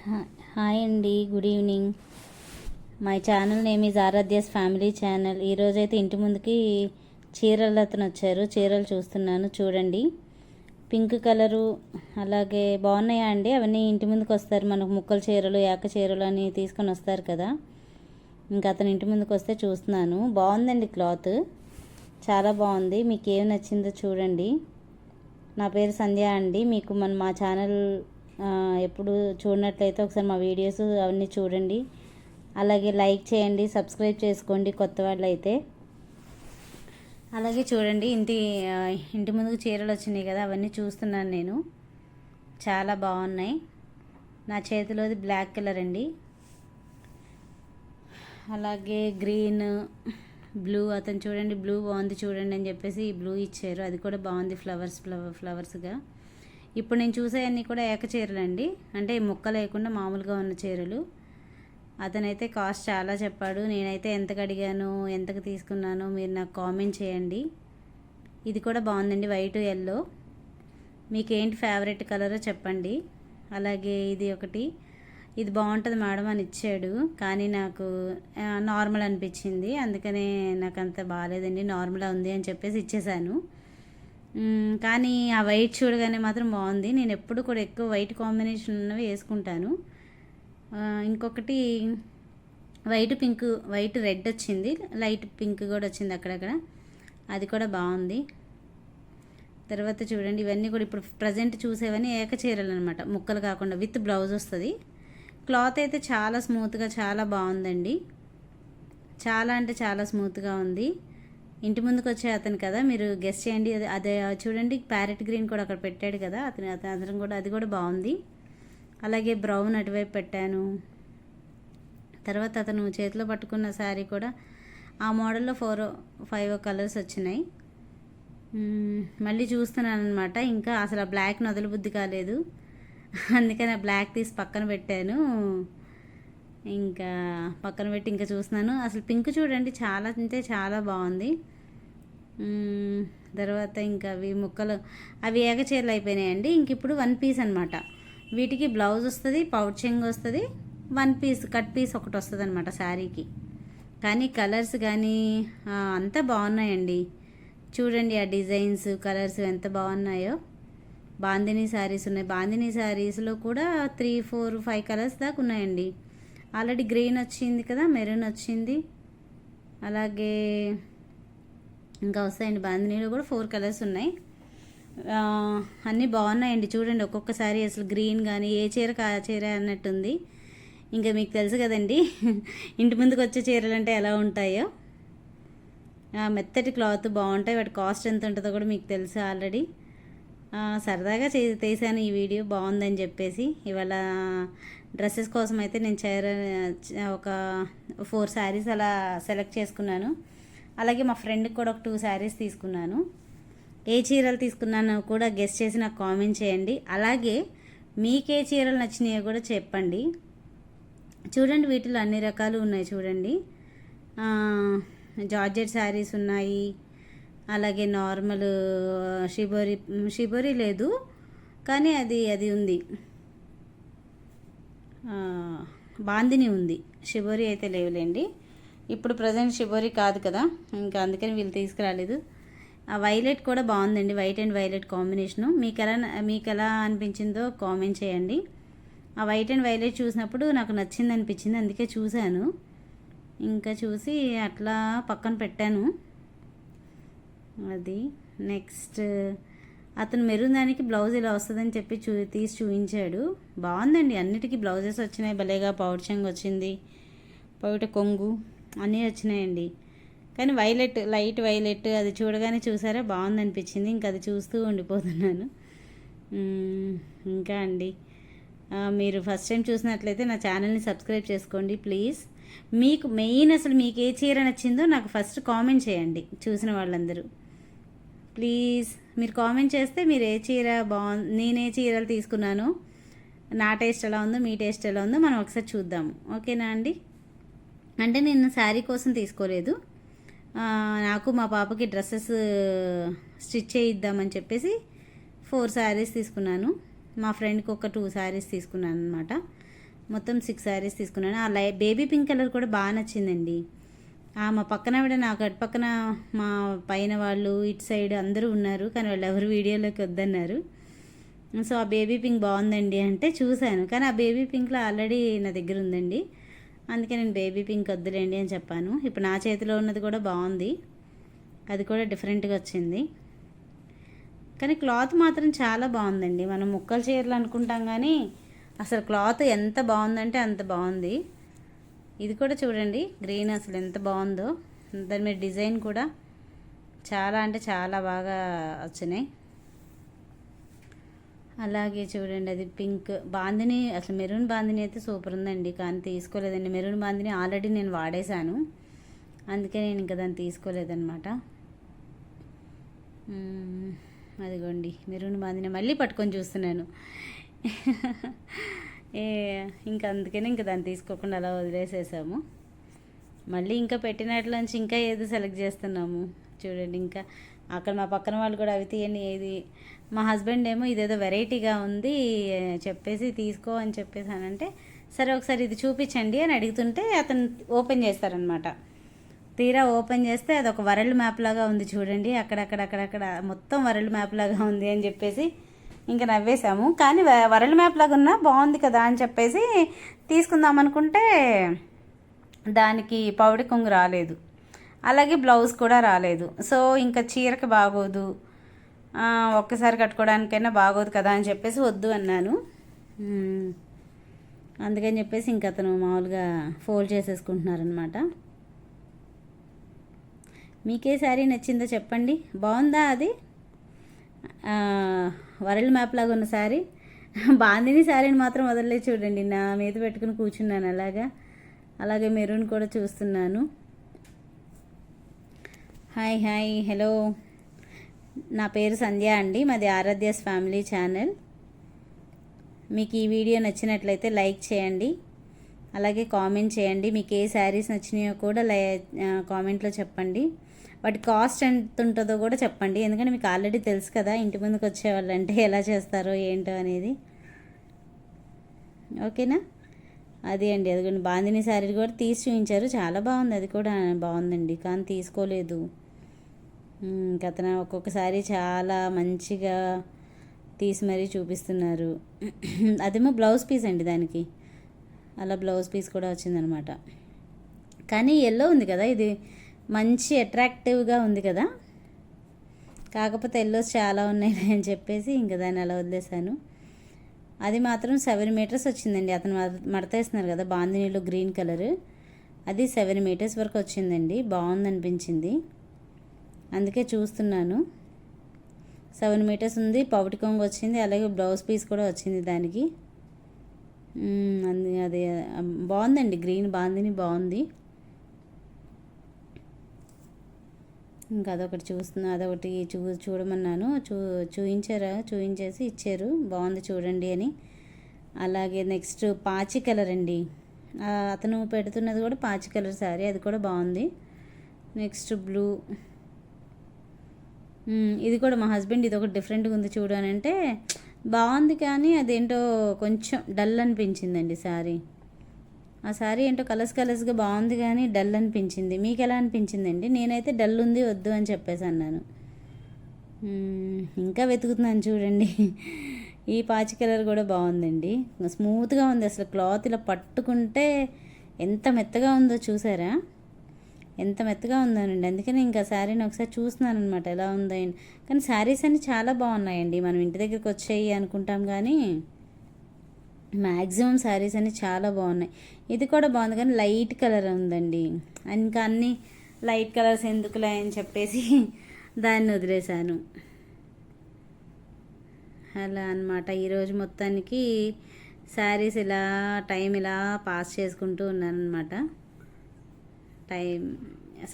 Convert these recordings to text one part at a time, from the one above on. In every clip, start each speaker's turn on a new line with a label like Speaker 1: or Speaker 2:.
Speaker 1: Hi అండి good evening. My channel name is Aaradhya's family channel. ఈరోజైతే ఇంటి ముందుకి చీరలు అతను వచ్చారు. చీరలు చూస్తున్నాను చూడండి. పింక్ కలరు అలాగే బాగున్నాయా అండి? అవన్నీ ఇంటి ముందుకు వస్తారు. మనకు ముక్కల చీరలు ఏక చీరలు అని తీసుకొని వస్తారు కదా. ఇంకా అతను ఇంటి ముందుకు వస్తే చూస్తున్నాను. బాగుందండి క్లాత్. చాలా బాగుంది. మీకు ఏం నచ్చిందో చూడండి. నా పేరు సంధ్య అండి. మీకు మన మా ఛానల్ ఎప్పుడు చూడనట్లయితే ఒకసారి మా వీడియోస్ అవన్నీ చూడండి. అలాగే లైక్ చేయండి సబ్స్క్రైబ్ చేసుకోండి కొత్త వాళ్ళు అయితే అలాగే చూడండి ఇంటి ఇంటి ముందుకు చీరలు వచ్చినాయి కదా అవన్నీ చూస్తున్నాను నేను. చాలా బాగున్నాయి. నా చేతిలోది బ్లాక్ కలర్ అండి. అలాగే గ్రీన్ బ్లూ అతను చూడండి బ్లూ బాగుంది చూడండి అని చెప్పేసి బ్లూ ఇచ్చారు. అది కూడా బాగుంది ఫ్లవర్స్ ఫ్లవర్ ఫ్లవర్స్గా. ఇప్పుడు నేను చూసేవన్నీ కూడా ఏక చీరలు అండి అంటే ముక్క లేకుండా మామూలుగా ఉన్న చీరలు. అతనైతే కాస్ట్ చాలా చెప్పాడు. నేనైతే ఎంతకు అడిగాను ఎంతకు తీసుకున్నాను మీరు నాకు కామెంట్ చేయండి. ఇది కూడా బాగుందండి వైట్ ఎల్లో. మీకు ఏంటి ఫేవరెట్ కలరో చెప్పండి. అలాగే ఇది ఒకటి. ఇది బాగుంటుంది మేడం అని ఇచ్చాడు. కానీ నాకు నార్మల్ అనిపించింది. అందుకనే నాకు అంత బాగాలేదండి. నార్మల్ ఉంది అని చెప్పేసి ఇచ్చేసాను. కానీ ఆ వైట్ చూడగానే మాత్రం బాగుంది. నేను ఎప్పుడు కూడా ఎక్కువ వైట్ కాంబినేషన్ ఉన్నవి వేసుకుంటాను. ఇంకొకటి వైట్ పింక్ వైట్ రెడ్ వచ్చింది. లైట్ పింక్ కూడా వచ్చింది అక్కడక్కడ. అది కూడా బాగుంది. తర్వాత చూడండి ఇవన్నీ కూడా ఇప్పుడు ప్రజెంట్ చూసేవన్నీ ఏక చీరలు అనమాట ముక్కలు కాకుండా విత్ బ్లౌజ్ వస్తుంది. క్లాత్ అయితే చాలా స్మూత్గా చాలా బాగుందండి. చాలా అంటే చాలా స్మూత్గా ఉంది. ఇంటి ముందుకు వచ్చే అతను కదా మీరు గెస్ట్ చేయండి. అదే చూడండి ప్యారెట్ గ్రీన్ కూడా అక్కడ పెట్టాడు కదా అతను అతను అందరం కూడా అది కూడా బాగుంది. అలాగే బ్రౌన్ అటువైపు పెట్టాను. తర్వాత అతను చేతిలో పట్టుకున్న శారీ కూడా ఆ మోడల్లో ఫోర్ ఫైవ్ కలర్స్ వచ్చినాయి. మళ్ళీ చూస్తున్నాను అనమాట ఇంకా అసలు ఆ బ్లాక్ నదులు బుద్ధి కాలేదు. అందుకని ఆ బ్లాక్ తీసి పక్కన పెట్టాను. ఇంకా పక్కన పెట్టి ఇంకా చూస్తున్నాను. అసలు పింక్ చూడండి చాలా అంటే చాలా బాగుంది. తర్వాత ఇంకా అవి ముక్కలు అవి ఏకచీరలు అయిపోయినాయండి. ఇంక ఇప్పుడు వన్ పీస్ అనమాట వీటికి బ్లౌజ్ వస్తుంది పౌచింగ్ వస్తుంది వన్ పీస్ కట్ పీస్ ఒకటి వస్తుంది అనమాట శారీకి. కానీ కలర్స్ కానీ అంతా బాగున్నాయండి. చూడండి ఆ డిజైన్స్ కలర్స్ ఎంత బాగున్నాయో. బాందిని శారీస్ ఉన్నాయి. బాందిని శారీస్లో కూడా త్రీ ఫోర్ ఫైవ్ కలర్స్ దాకా ఉన్నాయండి. ఆల్రెడీ గ్రీన్ వచ్చింది కదా మెరూన్ వచ్చింది అలాగే ఇంకా వస్తాయండి బాందినీలో కూడా ఫోర్ కలర్స్ ఉన్నాయి. అన్నీ బాగున్నాయండి చూడండి ఒక్కొక్కసారి అసలు గ్రీన్ కానీ ఏ చీర కా చీర అన్నట్టుంది. ఇంకా మీకు తెలుసు కదండి ఇంటి ముందుకు వచ్చే చీరలు అంటే ఎలా ఉంటాయో. మెత్తటి క్లాత్ బాగుంటాయి వాటి కాస్ట్ ఎంత ఉంటుందో కూడా మీకు తెలుసు ఆల్రెడీ. సరదాగా చే తీసాను ఈ వీడియో బాగుందని చెప్పేసి. ఇవాళ డ్రెస్సెస్ కోసం అయితే నేను చీర ఒక ఫోర్ శారీస్ అలా సెలెక్ట్ చేసుకున్నాను. అలాగే మా ఫ్రెండ్కి కూడా ఒక టూ శారీస్ తీసుకున్నాను. ఏ చీరలు తీసుకున్నానో కూడా గెస్ట్ చేసి నాకు కామెంట్ చేయండి. అలాగే మీకే చీరలు నచ్చినాయో కూడా చెప్పండి. చూడండి వీటిలో అన్ని రకాలు ఉన్నాయి చూడండి. జార్జెట్ శారీస్ ఉన్నాయి. అలాగే నార్మల్ షిబోరి షిబోరి లేదు. కానీ అది అది ఉంది. బాందిని ఉంది. షిబోరి అయితే లేవులేండి. ఇప్పుడు ప్రజెంట్ షిబోరి కాదు కదా. ఇంకా అందుకని వీళ్ళు తీసుకురాలేదు. ఆ వైలెట్ కూడా బాగుందండి. White and violet combination. మీకు ఎలా మీకు ఎలా అనిపించిందో కామెంట్ చేయండి. ఆ వైట్ అండ్ వైలెట్ చూసినప్పుడు నాకు నచ్చింది అనిపించింది. అందుకే చూశాను. ఇంకా చూసి అట్లా పక్కన పెట్టాను. అది నెక్స్ట్ అతను మెరూన్ దానికి బ్లౌజ్ ఇలా వస్తుందని చెప్పి చూ తీసి చూపించాడు. బాగుందండి అన్నిటికీ బ్లౌజెస్ వచ్చినాయి. భలేగా పౌడ్చంగ్ వచ్చింది. పౌట కొంగు అన్నీ వచ్చినాయండి. కానీ వైలెట్ లైట్ వైలెట్ అది చూడగానే చూసారా? బాగుంది అనిపించింది ఇంకా అది చూస్తూ ఉండిపోతున్నాను. ఇంకా అండి. మీరు ఫస్ట్ టైం చూసినట్లయితే నా ఛానల్ని సబ్స్క్రైబ్ చేసుకోండి ప్లీజ్. మీకు మెయిన్ అసలు మీకు ఏ చీర నచ్చిందో నాకు ఫస్ట్ కామెంట్ చేయండి చూసిన వాళ్ళందరూ. ప్లీజ్ మీరు కామెంట్ చేస్తే మీరు ఏ చీర బాగుంది నేను ఏ చీరలు తీసుకున్నాను? నా టేస్ట్ ఎలా ఉందో మీ టేస్ట్ ఎలా ఉందో మనం ఒకసారి చూద్దాము. ఓకేనా అండి? అంటే నేను శారీ కోసం తీసుకోలేదు. నాకు మా పాపకి డ్రెస్సెస్ స్టిచ్ చేయిద్దామని చెప్పేసి ఫోర్ శారీస్ తీసుకున్నాను. మా ఫ్రెండ్కి ఒక టూ శారీస్ తీసుకున్నాను అనమాట మొత్తం సిక్స్ శారీస్ తీసుకున్నాను. ఆ లై బేబీ పింక్ కలర్ కూడా బాగా నచ్చిందండి. ఆమె మా పక్కన ఆవిడ నాకు అటు పక్కన మా పైన వాళ్ళు ఇటు సైడ్ అందరూ ఉన్నారు కానీ వాళ్ళు ఎవరు వీడియోలోకి వద్దన్నారు. సో ఆ బేబీ పింక్ బాగుందండి అంటే చూశాను కానీ ఆ బేబీ పింక్లో ఆల్రెడీ నా దగ్గర ఉందండి. అందుకే నేను బేబీ పింక్ వద్దులేండి అని చెప్పాను. ఇప్పుడు నా చేతిలో ఉన్నది కూడా బాగుంది. అది కూడా డిఫరెంట్గా వచ్చింది. కానీ క్లాత్ మాత్రం చాలా బాగుందండి. మనం ముక్కలు చీరలు అనుకుంటాం కానీ అసలు క్లాత్ ఎంత బాగుందంటే అంత బాగుంది. ఇది కూడా చూడండి గ్రీన్ అసలు ఎంత బాగుందో. దాని మీద డిజైన్ కూడా చాలా అంటే చాలా బాగా వచ్చినాయి. అలాగే చూడండి అది పింక్ బాందిని అసలు మెరూన్ బాందిని అయితే సూపర్ ఉందండి కానీ తీసుకోలేదండి. మెరూన్ బాందిని ఆల్రెడీ నేను వాడేశాను. అందుకే నేను ఇంకా దాన్ని తీసుకోలేదన్నమాట. అదిగోండి మెరూన్ బాందిని మళ్ళీ పట్టుకొని చూస్తున్నాను. ఇంకా అందుకని ఇంకా దాన్ని తీసుకోకుండా అలా వదిలేసేసాము. మళ్ళీ ఇంకా పెట్టినట్లోంచి ఇంకా ఏది సెలెక్ట్ చేస్తున్నాము? చూడండి ఇంకా అక్కడ మా పక్కన వాళ్ళు కూడా అవి తీయండి ఏది? మా హస్బెండ్ ఏమో ఇదేదో వెరైటీగా ఉంది చెప్పేసి తీసుకో అని చెప్పేసి అని అంటే సరే ఒకసారి ఇది చూపించండి అని అడుగుతుంటే అతను ఓపెన్ చేస్తారనమాట. తీరా ఓపెన్ చేస్తే అది ఒక వరల్డ్ మ్యాప్ లాగా ఉంది చూడండి అక్కడక్కడ అక్కడక్కడ మొత్తం వరల్డ్ మ్యాప్ లాగా ఉంది అని చెప్పేసి ఇంకా నవ్వేశాము. కానీ వరల్డ్ మ్యాప్ లాగా ఉన్నా బాగుంది కదా అని చెప్పేసి తీసుకుందాం అనుకుంటే దానికి పౌడి కొంగు రాలేదు. అలాగే బ్లౌజ్ కూడా రాలేదు. సో ఇంకా చీరకి బాగోదు. ఒక్కసారి కట్టుకోవడానికైనా బాగోదు కదా అని చెప్పేసి వద్దు అన్నాను. అందుకని చెప్పేసి ఇంక అతను మామూలుగా ఫోల్డ్ చేసేసుకుంటున్నారనమాట మీకే శారీ నచ్చిందో చెప్పండి. బాగుందా అది? వరల్డ్ మ్యాప్ లాగా ఉన్న శారీ. బాందిని శారీని మాత్రం వదలలేదు చూడండి. నా మీద పెట్టుకుని కూర్చున్నాను అలాగా. అలాగే మెరూన్ కూడా చూస్తున్నాను. Hi hi hello. నా పేరు సంధ్య అండి. మాది ఆరాధ్యాస్ ఫ్యామిలీ ఛానల్. మీకు ఈ వీడియో నచ్చినట్లయితే లైక్ చేయండి. అలాగే కామెంట్ చేయండి. మీకు ఏ శారీస్ నచ్చినాయో కూడా లై కామెంట్లో చెప్పండి. వాటి కాస్ట్ ఎంత ఉంటుందో కూడా చెప్పండి. ఎందుకంటే మీకు ఆల్రెడీ తెలుసు కదా ఇంటి ముందుకు వచ్చేవాళ్ళంటే ఎలా చేస్తారో ఏంటో అనేది. ఓకేనా? అది అండి. అదిగోండి. బాందిని శారీ కూడా తీసి చూపించారు. చాలా బాగుంది. అది కూడా బాగుందండి. కానీ తీసుకోలేదు. కథన ఇంకా అతను ఒక్కొక్కసారి చాలా మంచిగా తీసి మరీ చూపిస్తున్నారు. అదేమో బ్లౌజ్ పీస్ అండి దానికి. అలా బ్లౌజ్ పీస్ కూడా వచ్చిందనమాట. కానీ ఎల్లో ఉంది కదా ఇది. మంచి అట్రాక్టివ్గా ఉంది కదా. కాకపోతే ఎల్లోస్ చాలా ఉన్నాయి అని చెప్పేసి ఇంకా దాన్ని అలా వదిలేశాను. అది మాత్రం సెవెన్ మీటర్స్ వచ్చిందండి. అతను మడతేస్తున్నారు కదా బాందినీలో గ్రీన్ కలర్. అది సెవెన్ మీటర్స్ వరకు వచ్చిందండి. బాగుంది అనిపించింది అందుకే చూస్తున్నాను. సెవెన్ మీటర్స్ ఉంది పౌటి కొంగు వచ్చింది అలాగే బ్లౌజ్ పీస్ కూడా వచ్చింది దానికి. మ్మ్, అది బాగుందండి. గ్రీన్ బాందిని బాగుంది. ఇంకా అదొకటి చూస్తున్నా అదొకటి చూ చూడమన్నాను. చూ చూయించారా? చూయించేసి ఇచ్చారు. బాగుంది చూడండి అని. అలాగే నెక్స్ట్ పాచి కలర్ అండి. అతను పెడుతున్నది కూడా పాచి కలర్ శారీ. అది కూడా బాగుంది. Next blue. ఇది కూడా మా హస్బెండ్ ఇది ఒకటి డిఫరెంట్గా ఉంది చూడనంటే బాగుంది కానీ అదేంటో కొంచెం డల్ అనిపించిందండి శారీ. ఆ శారీ ఏంటో కలర్స్ కలర్స్గా బాగుంది కానీ డల్ అనిపించింది. మీకు ఎలా అనిపించిందండి? నేనైతే డల్ ఉంది వద్దు అని చెప్పేసి అన్నాను. ఇంకా వెతుకుతున్నాను చూడండి. ఈ పాచి కలర్ కూడా బాగుందండి. స్మూత్గా ఉంది అసలు క్లాత్ ఇలా పట్టుకుంటే ఎంత మెత్తగా ఉందో చూసారా? ఎంత మెత్తగా ఉందోనండి. అందుకని ఇంకా శారీని ఒకసారి చూస్తున్నాను అనమాట ఎలా ఉందో ఏంటి. కానీ శారీస్ అన్ని చాలా బాగున్నాయండి. మనం ఇంటి దగ్గరికి వచ్చాయి అనుకుంటాం కానీ మ్యాక్సిమం శారీస్ అన్ని చాలా బాగున్నాయి. ఇది కూడా బాగుంది కానీ లైట్ కలర్ ఉందండి. ఇంకా అన్ని లైట్ కలర్స్ ఎందుకులే అని చెప్పేసి దాన్ని వదిలేశాను. అలా అనమాట ఈరోజు మొత్తానికి శారీస్ ఇలా టైం ఇలా పాస్ చేసుకుంటూ ఉన్నాను అనమాట టైం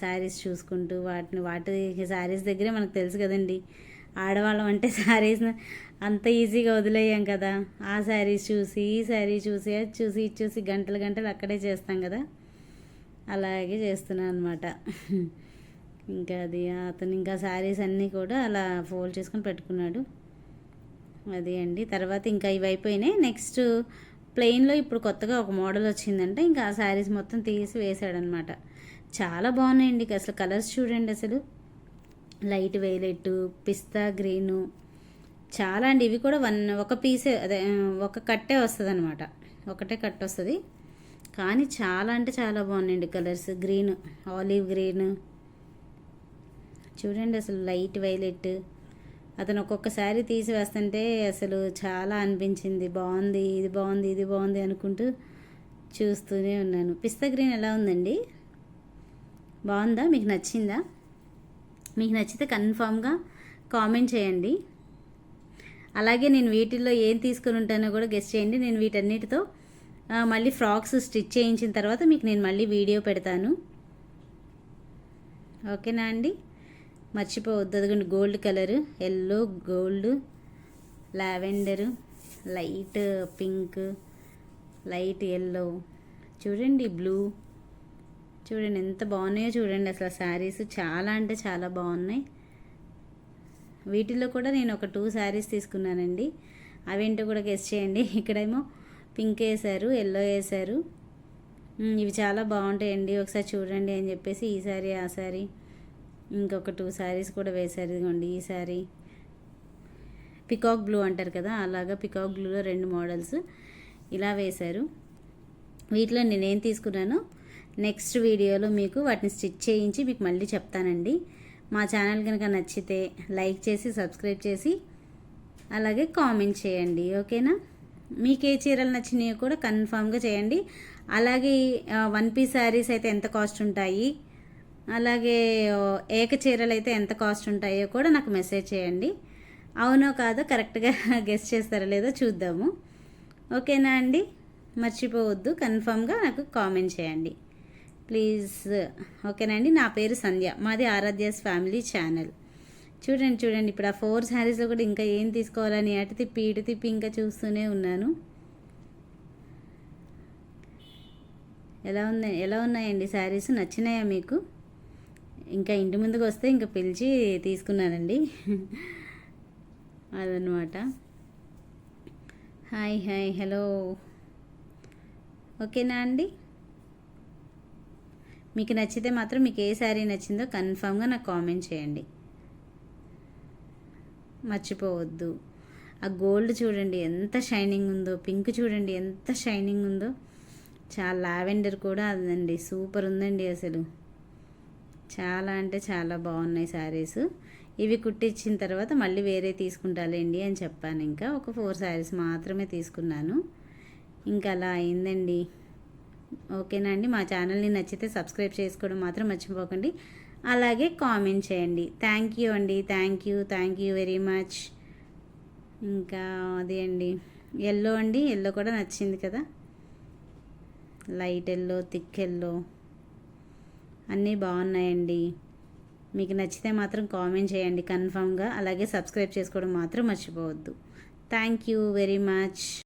Speaker 1: శారీస్ చూసుకుంటూ వాటిని వాటి శారీస్ దగ్గరే మనకు తెలుసు కదండి. ఆడవాళ్ళం అంటే శారీస్ అంత ఈజీగా వదిలేయం కదా. ఆ శారీస్ చూసి ఈ శారీ చూసి అది చూసి ఇది చూసి గంటలు గంటలు అక్కడే చేస్తాం కదా. అలాగే చేస్తున్నాను అనమాట ఇంకా అది అతను ఇంకా శారీస్ అన్నీ కూడా అలా ఫోల్డ్ చేసుకొని పెట్టుకున్నాడు. అది అండి. తర్వాత ఇంకా ఇవి అయిపోయినాయి. నెక్స్ట్ ప్లెయిన్లో ఇప్పుడు కొత్తగా ఒక మోడల్ వచ్చిందంటే ఇంకా ఆ శారీస్ మొత్తం తీసి వేసాడనమాట చాలా బాగున్నాయండి. అసలు కలర్స్ చూడండి అసలు. లైట్ వైలెట్ పిస్తా గ్రీను చాలా అండి. ఇవి కూడా వన్ ఒక పీసే అదే ఒక కట్టే వస్తుంది అనమాట ఒకటే కట్ వస్తుంది. కానీ చాలా అంటే చాలా బాగున్నాయండి కలర్స్. Green olive green. చూడండి అసలు లైట్ వైలెట్ అతను ఒక్కొక్కసారి తీసి వేస్తుంటే అసలు చాలా అనిపించింది. బాగుంది ఇది బాగుంది ఇది బాగుంది అనుకుంటూ చూస్తూనే ఉన్నాను. పిస్తా గ్రీన్ ఎలా ఉందండి? బాగుందా? మీకు నచ్చిందా? మీకు నచ్చితే కన్ఫామ్గా కామెంట్ చేయండి. అలాగే నేను వీటిల్లో ఏం తీసుకుని ఉంటానో కూడా గెస్ట్ చేయండి. నేను వీటన్నిటితో మళ్ళీ ఫ్రాక్స్ స్టిచ్ చేయించిన తర్వాత మీకు నేను మళ్ళీ వీడియో పెడతాను. ఓకేనా అండి? మర్చిపోవద్దు. అదిగోండి gold colour yellow gold lavender light pink light yellow. చూడండి బ్లూ. చూడండి ఎంత బాగున్నాయో చూడండి. అసలు శారీస్ చాలా అంటే చాలా బాగున్నాయి. వీటిల్లో కూడా నేను ఒక టూ శారీస్ తీసుకున్నానండి. అవేంటో కూడా గెస్ట్ చేయండి. ఇక్కడేమో పింక్ వేశారు ఎల్లో వేశారు. ఇవి చాలా బాగుంటాయండి. ఒకసారి చూడండి అని చెప్పేసి ఈ శారీ ఆ శారీ. ఇంకొక టూ శారీస్ కూడా వేశారు. ఇదిగోండి ఈ శారీ. పికాక్ బ్లూ అంటారు కదా అలాగా పికాక్ బ్లూలో రెండు మోడల్స్ ఇలా వేశారు. వీటిలో నేనేం తీసుకున్నానో. నెక్స్ట్ వీడియోలో మీకు వాటిని స్టిచ్ చేయించి మీకు మళ్ళీ చెప్తానండి. మా ఛానల్ కనుక నచ్చితే లైక్ చేసి సబ్స్క్రైబ్ చేసి అలాగే కామెంట్ చేయండి. ఓకేనా? మీకు ఏ చీరలు నచ్చినాయో కూడా కన్ఫామ్గా చేయండి. అలాగే వన్ పీస్ శారీస్ అయితే ఎంత కాస్ట్ ఉంటాయి? అలాగే ఏక చీరలు అయితే ఎంత కాస్ట్ ఉంటాయో కూడా నాకు మెసేజ్ చేయండి. అవునో కాదో కరెక్ట్గా గెస్ట్ చేస్తారో లేదో చూద్దాము. ఓకేనా అండి? మర్చిపోవద్దు. కన్ఫామ్గా నాకు కామెంట్ చేయండి. ప్లీజ్. ఓకేనా అండి నా పేరు సంధ్య. మాది ఆరాధ్యాస్ ఫ్యామిలీ ఛానల్. చూడండి చూడండి ఇప్పుడు ఆ ఫోర్ శారీస్లో కూడా ఇంకా ఏం తీసుకోవాలని అటు తిప్పి ఇటు తిప్పి ఇంకా చూస్తూనే ఉన్నాను. ఎలా ఉన్నాయి ఎలా ఉన్నాయండి శారీస్? నచ్చినాయా మీకు? ఇంకా ఇంటి ముందుకు వస్తే ఇంకా పిలిచి తీసుకున్నానండి. అదనమాట హాయ్ హాయ్ హలో. ఓకేనా అండి? మీకు నచ్చితే మాత్రం మీకు ఏ శారీ నచ్చిందో కన్ఫామ్గా నాకు కామెంట్ చేయండి. మర్చిపోవద్దు. ఆ గోల్డ్ చూడండి ఎంత షైనింగ్ ఉందో పింక్ చూడండి ఎంత షైనింగ్ ఉందో. చాలా లావెండర్ కూడా అదండి సూపర్ ఉందండి అసలు. చాలా అంటే చాలా బాగున్నాయి శారీస్. ఇవి కుట్టించిన తర్వాత మళ్ళీ వేరే తీసుకుంటాలేండి అని చెప్పాను. ఇంకా ఒక ఫోర్ శారీస్ మాత్రమే తీసుకున్నాను. ఇంకా అలా అయిందండి. ఓకేనా అండి? మా ఛానల్ని నచ్చితే సబ్స్క్రైబ్ చేసుకోవడం మాత్రం మర్చిపోకండి. అలాగే కామెంట్ చేయండి. థ్యాంక్ యూ అండి. Thank you thank you very much ఇంకా అదే అండి. ఎల్లో అండి. ఎల్లో కూడా నచ్చింది కదా? లైట్ ఎల్లో థిక్ ఎల్లో అన్నీ బాగున్నాయండి. మీకు నచ్చితే మాత్రం కామెంట్ చేయండి కన్ఫామ్గా. అలాగే సబ్స్క్రైబ్ చేసుకోవడం మాత్రం మర్చిపోవద్దు. Thank you very much